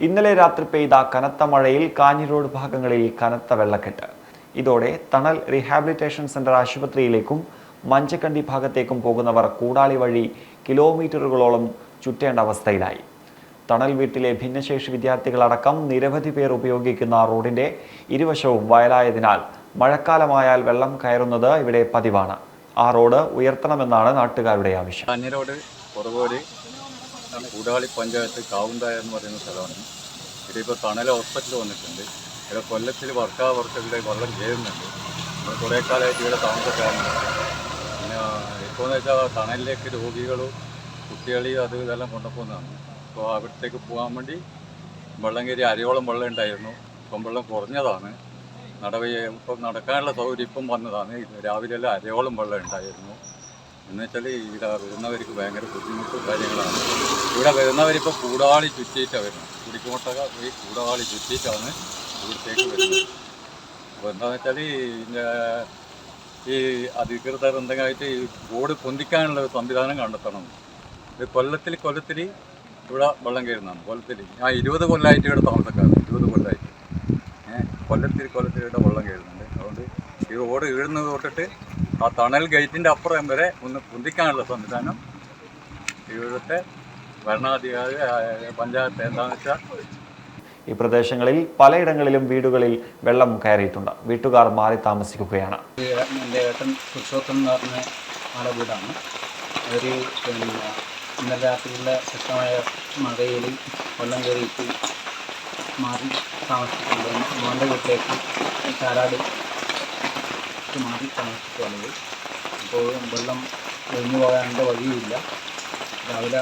ഇന്നലെ രാത്രി പെയ്ത കനത്ത മഴയിൽ കാഞ്ഞി റോഡ് ഭാഗങ്ങളിൽ കനത്ത വെള്ളക്കെട്ട്. ഇതോടെ തണൽ റീഹാബിലിറ്റേഷൻ സെന്റർ ആശുപത്രിയിലേക്കും മഞ്ചക്കണ്ടി ഭാഗത്തേക്കും പോകുന്നവർ കൂടാളി വഴി കിലോമീറ്ററുകളോളം ചുറ്റേണ്ട അവസ്ഥയിലായി. തണൽ വീട്ടിലെ ഭിന്നശേഷി വിദ്യാർത്ഥികളടക്കം നിരവധി പേർ ഉപയോഗിക്കുന്ന റോഡിന്റെ ഇരുവശവും വയലായതിനാൽ മഴക്കാലമായാൽ വെള്ളം കയറുന്നത് ഇവിടെ പതിവാണ്. ആ റോഡ് ഉയർത്തണമെന്നാണ് നാട്ടുകാരുടെ ആവശ്യം. കൂടാളി പഞ്ചായത്ത് കാവുന്ത എന്ന് പറയുന്ന സ്ഥലമാണ്. ഇതിപ്പോൾ തണല ഹോസ്പിറ്റൽ വന്നിട്ടുണ്ട്. ഇവിടെ കൊല്ലത്തിൽ വർക്കാ വർക്കുകളുടെ വെള്ളം കയറുന്നുണ്ട് നമ്മൾ കുറേ കാലമായിട്ട് ഇവിടെ താമസക്കാരുണ്ട് പിന്നെ ഇപ്പോൾ എന്ന് വെച്ചാൽ തണലിലേക്ക് രോഗികളും കുട്ടികളെയും അത് ഇതെല്ലാം കൊണ്ടുപോകുന്നതാണ്. അപ്പോൾ അവിടത്തേക്ക് പോകാൻ വേണ്ടി വെള്ളം കയറി അരയോളം വെള്ളം ഉണ്ടായിരുന്നു. ഇപ്പം വെള്ളം കുറഞ്ഞതാണ്. നടവയെ ഇപ്പം നടക്കാനുള്ള സൗകര്യം ഇപ്പം വന്നതാണ്. രാവിലെ എല്ലാം അരയോളം വെള്ളം ഉണ്ടായിരുന്നു. എന്നുവെച്ചാൽ ഇവിടെ വരുന്നവർക്ക് ഭയങ്കര ബുദ്ധിമുട്ടും കാര്യങ്ങളാണ്. ഇവിടെ വരുന്നവരിപ്പോൾ കൂടാളി ചുറ്റിയിട്ടാണ് വരുന്നത് കുടിക്കോട്ടക പോയി കൂടാളി ചുറ്റിയിട്ടാണ് ഇവിടത്തേക്ക് വരുന്നത്. അപ്പോൾ എന്താണെന്ന് വെച്ചാൽ ഇതിന്റെ ഈ അധികൃതർ എന്തെങ്കിലുമായിട്ട് ഈ ബോർഡ് പൊന്തിക്കാനുള്ള ഒരു സംവിധാനം കണ്ടെത്തണം. ഇത് കൊല്ലത്തിൽ കൊല്ലത്തിൽ ഇവിടെ വെള്ളം കയറുന്നതാണ്. കൊല്ലത്തിൽ. ഞാൻ ഇരുപത് കൊല്ലമായിട്ട് ഇവിടെ താമസക്കാരാണ് ഇരുപത് കൊല്ലമായിട്ട് കൊല്ലത്തിൽ കൊല്ലത്തിൽ ഇവിടെ വെള്ളം കയറുന്നുണ്ട്. അതുകൊണ്ട് ഈ റോഡ് വീഴുന്നത് തൊട്ടിട്ട് ആ തണൽ ഗേറ്റിന്റെ അപ്പുറം വരെ ഒന്ന് പൊന്തിക്കാനുള്ള സംവിധാനം. ഇവിടുത്തെ ഭരണാധികാരി പഞ്ചായത്ത് എന്താണെന്ന് വെച്ചാൽ ഈ പ്രദേശങ്ങളിൽ പലയിടങ്ങളിലും വീടുകളിൽ വെള്ളം കയറിയിട്ടുണ്ട്. വീട്ടുകാർ മാറി താമസിക്കുകയാണ്. എന്റെ ഏട്ടൻ പുരുഷോത്തം എന്ന് പറഞ്ഞ ആളെ വീടാണ്. അവർ പിന്നെ ഇന്നലെ രാത്രിയിലെ ശക്തമായ മഴയിൽ വെള്ളം കയറിയിട്ട് മാറി താമസിക്കുന്നുണ്ട്. മോന്റെ വീട്ടിലേക്ക് കാലാട് മാറി താമസിച്ചിട്ടുള്ളത് അപ്പോൾ വെള്ളം ഒഴിഞ്ഞു പോകാനുള്ള വഴിയുമില്ല രാവിലെ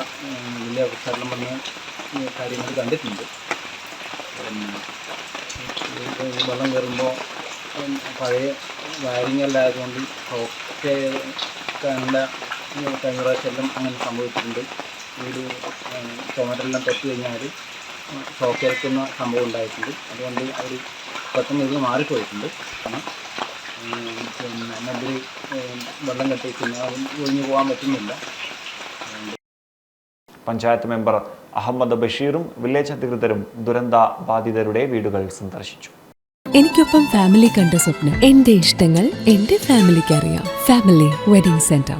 വലിയ സ്ഥലം വന്ന് കാര്യങ്ങൾ കണ്ടിട്ടുണ്ട്. വെള്ളം കയറുമ്പോൾ പഴയ വയറിംഗ് അല്ലായതുകൊണ്ട് ഒക്കെ കണ്ട കഴിഞ്ഞ പ്രാവശ്യമെല്ലാം അങ്ങനെ സംഭവിച്ചിട്ടുണ്ട്. വീട് ചുമരെല്ലാം തൊട്ട് കഴിഞ്ഞാൽ ഷോക്കേൽക്കുന്ന സംഭവം ഉണ്ടായിട്ടുണ്ട്. അതുകൊണ്ട് അവർ പെട്ടെന്ന് ഇത് മാറിപ്പോയിട്ടുണ്ട്. കാരണം പിന്നെ നെല്ലിൽ വെള്ളം കെട്ടിക്കുന്ന ഒഴിഞ്ഞു പോകാൻ പറ്റുന്നില്ല പഞ്ചായത്ത് മെമ്പർ അഹമ്മദ് ബഷീറും വില്ലേജ് അധികൃതരും ദുരന്ത ബാധിതരുടെ വീടുകൾ സന്ദർശിച്ചു. എനിക്കൊപ്പം ഫാമിലി കണ്ട സ്വപ്നം എന്റെ ഇഷ്ടങ്ങൾ എന്റെ ഫാമിലിക്ക് അറിയാം. Family wedding centre